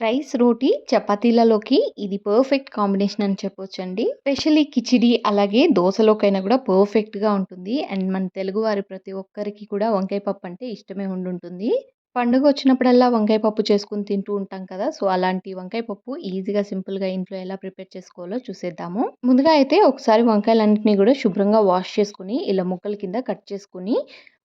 Rice రోటీ చపాతీలలోకి ఇది perfect combination అని చెప్పొచ్చండి. స్పెషల్లీ కిచిడి అలాగే దోశలోకైనా కూడా పర్ఫెక్ట్‌గా ఉంటుంది. అండ్ మన తెలుగువారి ప్రతి ఒక్కరికి కూడా వంకాయ పప్పు అంటే ఇష్టమే ఉండుంటుంది. పండుగ వచ్చినప్పుడల్లా వంకాయ పప్పు చేసుకుని తింటూ ఉంటాం కదా! సో, అలాంటి వంకాయ పప్పు ఈజీగా, సింపుల్‌గా ఇంట్లో ఎలా ప్రిపేర్ చేసుకోవాలో చూసేద్దాము. ముందుగా అయితే ఒకసారి వంకాయలన్నింటినీ కూడా శుభ్రంగా వాష్ చేసుకుని ఇలా ముక్కల కింద కట్ చేసుకొని,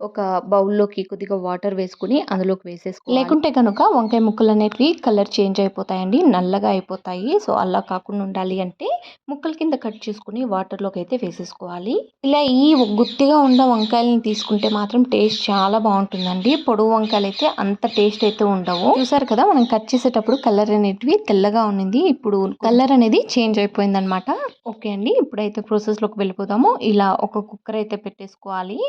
ఒక బౌల్‌లోకి కొద్దిగా వాటర్ వేసుకుని అందులోకి వేసేసుకో లేకుంటే కనుక వంకాయ ముక్కలు అనేటివి కలర్ చేంజ్ అయిపోతాయండి. నల్లగా అయిపోతాయి. సో, అలా కాకుండా ఉండాలి అంటే ముక్కల కింద కట్ చేసుకుని వాటర్‌లోకి అయితే వేసేసుకోవాలి. ఇలా ఈ గుత్తిగా ఉన్న వంకాయలని తీసుకుంటే మాత్రం టేస్ట్ చాలా బాగుంటుందండి పొడవు అయితే అంత టేస్ట్ అయితే ఉండవు. చూసారు కదా! మనం కట్ చేసేటప్పుడు కలర్ అనేటివి తెల్లగా ఉన్నింది. ఇప్పుడు కలర్ అనేది చేంజ్ అయిపోయిందనమాట. ఓకే అండి. ఇప్పుడైతే ప్రాసెస్‌లోకి వెళ్ళిపోదాము. ఇలా ఒక కుక్కర్ అయితే పెట్టేసుకోవాలి.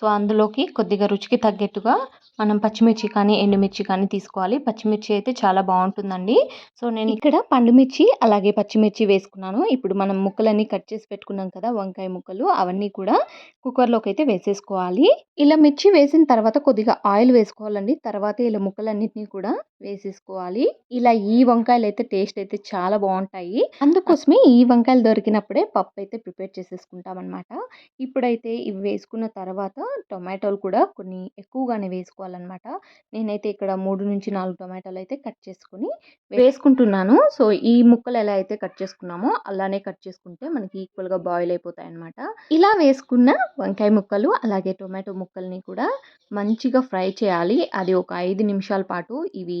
సో, అందులోకి కొద్దిగా రుచికి తగ్గట్టుగా మనం పచ్చిమిర్చి కానీ, ఎండుమిర్చి కానీ తీసుకోవాలి. పచ్చిమిర్చి అయితే చాలా బాగుంటుందండి సో, నేను ఇక్కడ పండుమిర్చి అలాగే పచ్చిమిర్చి వేసుకున్నాను. ఇప్పుడు మనం ముక్కలన్నీ కట్ చేసి పెట్టుకున్నాం కదా! వంకాయ ముక్కలు అవన్నీ కూడా కుక్కర్‌లోకి అయితే వేసేసుకోవాలి. ఇలా మిర్చి వేసిన తర్వాత కొద్దిగా ఆయిల్ వేసుకోవాలండి. తర్వాత ఇలా ముక్కలన్నింటినీ కూడా వేసేసుకోవాలి. ఇలా ఈ వంకాయలైతే టేస్ట్ అయితే చాలా బాగుంటాయి అందుకోసమే ఈ వంకాయలు దొరికినప్పుడే పప్పు అయితే ప్రిపేర్ చేసేసుకుంటామనమాట. ఇప్పుడైతే ఇవి వేసుకున్న తర్వాత టొమాటోలు కూడా కొన్ని ఎక్కువగానే వేసుకోవాలనమాట. నేనైతే ఇక్కడ 3-4 టొమాటోలు అయితే కట్ చేసుకొని వేసుకుంటున్నాను. సో, ఈ ముక్కలు ఎలా అయితే కట్ చేసుకున్నామో అలానే కట్ చేసుకుంటే మనకి ఈక్వల్‌గా బాయిల్ అయిపోతాయి అనమాట ఇలా వేసుకున్న వంకాయ ముక్కలు అలాగే టొమాటో ముక్కల్ని కూడా మంచిగా ఫ్రై చేయాలి. అది ఒక ఐదు నిమిషాల పాటు ఇవి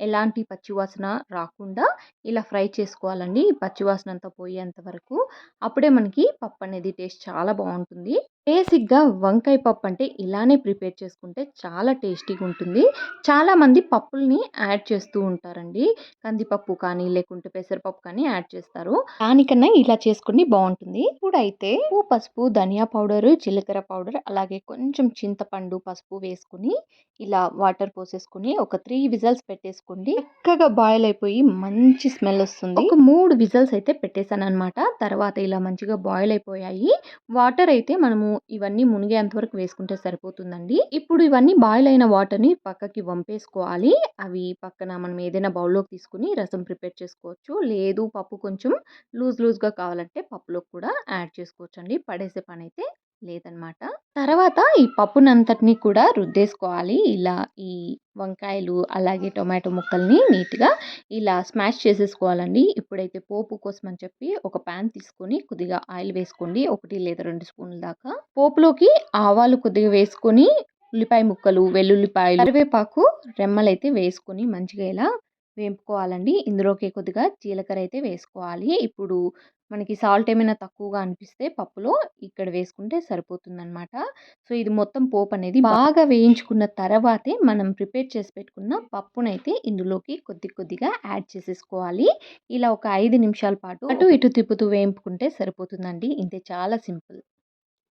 ఎలాంటి పచ్చివాసన రాకుండా ఇలా ఫ్రై చేసుకోవాలండి. ఈ పచ్చివాసన అంతా పోయేంత వరకు. అప్పుడే మనకి పప్పు అనేది టేస్ట్ చాలా బాగుంటుంది బేసిక్‌గా వంకాయ పప్పు అంటే ఇలానే ప్రిపేర్ చేసుకుంటే చాలా టేస్టీగా ఉంటుంది. చాలామంది పప్పుల్ని యాడ్ చేస్తూ ఉంటారండి. కందిపప్పు కానీ, లేకుంటే పెసరపప్పు కానీ యాడ్ చేస్తారు. దానికన్నా ఇలా చేసుకుని బాగుంటుంది ఇప్పుడు అయితే పసుపు, ధనియా పౌడరు, జీలకర్ర పౌడర్ అలాగే కొంచెం చింతపండు, పసుపు వేసుకొని ఇలా వాటర్ పోసేసుకొని ఒక త్రీ విజల్స్ పెట్టేసుకుని పెట్టేసుకోండి. చక్కగా బాయిల్ అయిపోయి మంచి స్మెల్ వస్తుంది. ఒక 3 విజిల్స్ అయితే పెట్టేసాననమాట. తర్వాత ఇలా మంచిగా బాయిల్ అయిపోయాయి. వాటర్ అయితే మనము ఇవన్నీ మునిగేంత వరకు వేసుకుంటే సరిపోతుందండి. ఇప్పుడు ఇవన్నీ బాయిల్ అయిన వాటర్‌ని పక్కకి వంపేసుకోవాలి. అవి పక్కన మనం ఏదైనా బౌల్‌లోకి తీసుకొని రసం ప్రిపేర్ చేసుకోవచ్చు. లేదు పప్పు కొంచెం లూజ్ లూజ్‌గా కావాలంటే పప్పులోకి కూడా యాడ్ చేసుకోవచ్చు అండి పడేసే పనైతే లేదనమాట. తర్వాత ఈ పప్పునంతటిని కూడా రుద్దేసుకోవాలి. ఇలా ఈ వంకాయలు అలాగే టొమాటో ముక్కల్ని నీట్‌గా ఇలా స్మాష్ చేసేసుకోవాలండి. ఇప్పుడైతే పోపు కోసం అని చెప్పి ఒక ప్యాన్ తీసుకొని కొద్దిగా ఆయిల్ వేసుకోండి. ఒకటి లేదా రెండు స్పూన్ల దాకా. పోపులోకి ఆవాలు కొద్దిగా వేసుకొని ఉల్లిపాయ ముక్కలు, వెల్లుల్లిపాయలు, కరివేపాకు రెమ్మలైతే వేసుకొని మంచిగా ఇలా వేపుకోవాలండి. ఇందులోకి కొద్దిగా జీలకర్ర అయితే వేసుకోవాలి. ఇప్పుడు మనకి సాల్ట్ ఏమైనా తక్కువగా అనిపిస్తే పప్పులో ఇక్కడ వేసుకుంటే సరిపోతుందనమాట. సో, ఇది మొత్తం పోపు అనేది బాగా వేయించుకున్న తర్వాతే మనం ప్రిపేర్ చేసి పెట్టుకున్న పప్పునైతే ఇందులోకి కొద్ది కొద్దిగా యాడ్ చేసేసుకోవాలి. ఇలా ఒక ఐదు నిమిషాల పాటు అటు ఇటు తిప్పుతూ వేయించుకుంటే సరిపోతుందండి. ఇంతే చాలా సింపుల్.